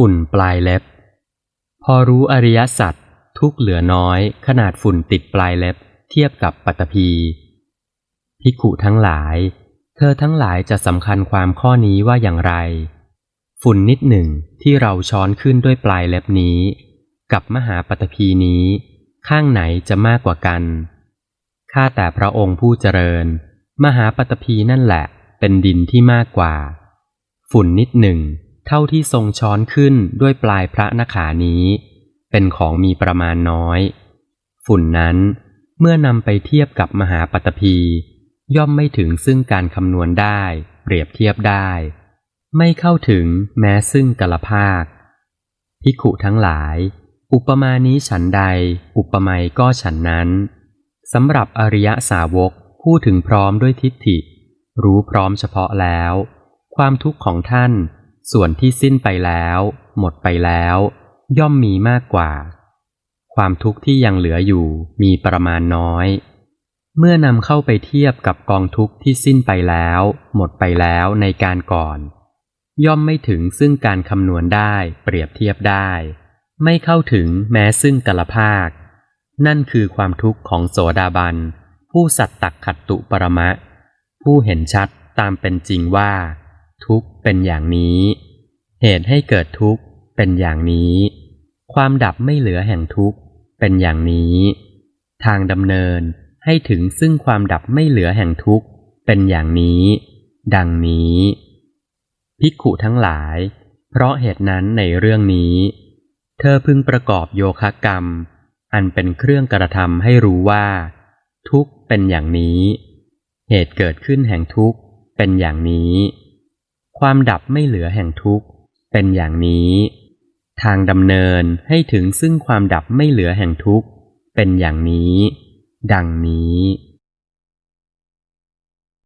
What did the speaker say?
ฝุ่นปลายเล็บ พอรู้อริยสัจทุกเหลือน้อยขนาดฝุ่นติดปลายเล็บ เทียบกับปัตตภีภิกขุทั้งหลาย เธอทั้งหลายจะสำคัญความข้อนี้ว่าอย่างไร ฝุ่นนิดหนึ่งที่เราช้อนขึ้นด้วยปลายเล็บนี้ กับมหาปัตตภีนี้ ข้างไหนจะมากกว่ากันข้าแต่พระองค์ผู้เจริญ มหาปัตตภีนั่นแหละ เป็นดินที่มากกว่า ฝุ่นนิดหนึ่ง เท่าที่ทรงช้อนขึ้นด้วยปลายพระนขานี้ เป็นของมีประมาณน้อย ฝุ่นนั้นเมื่อนำไปเทียบกับมหาปัตตภีย่อมไม่ถึงซึ่งการคำนวณได้ เปรียบเทียบได้ ไม่เข้าถึงแม้ซึ่งกลภาคพิขุทั้งหลาย อุปมานี้ฉันใด อุปไมยก็ฉันนั้นสำหรับอริยสาวกพูดถึงพร้อมด้วยทิฏฐิ รู้พร้อมเฉพาะแล้ว ความทุกข์ของท่าน ส่วนที่สิ้นไปแล้ว หมดไปแล้ว ย่อมมีมากกว่า ความทุกข์ที่ยังเหลืออยู่มีประมาณน้อย เมื่อนำเข้าไปเทียบกับกองทุกข์ที่สิ้นไปแล้ว หมดไปแล้วในการก่อน ย่อมไม่ถึงซึ่งการคำนวณได้เปรียบเทียบได้ ไม่เข้าถึงแม้ซึ่งกลภาค นั่นคือความทุกข์ของโสดาบัน ผู้สัตตักขัตตุปรมะ ผู้เห็นชัดตามเป็นจริงว่า ทุกข์เป็นอย่างนี้ เหตุให้เกิดทุกข์เป็นอย่างนี้ ความดับไม่เหลือแห่งทุกข์เป็นอย่างนี้ ทางดำเนินให้ถึงซึ่งความดับไม่เหลือแห่งทุกข์เป็นอย่างนี้ ดังนี้ ภิกขุทั้งหลาย เพราะเหตุนั้นในเรื่องนี้ เธอพึงประกอบโยคะกรรม อันเป็นเครื่องกระทำให้รู้ว่า ทุกข์เป็นอย่างนี้ เหตุเกิดขึ้นแห่งทุกข์เป็นอย่างนี้ ความดับไม่เหลือแห่งทุกข์ เป็นอย่างนี้ ทางดำเนินให้ถึงซึ่งความดับไม่เหลือแห่งทุกข์ เป็นอย่างนี้ ดังนี้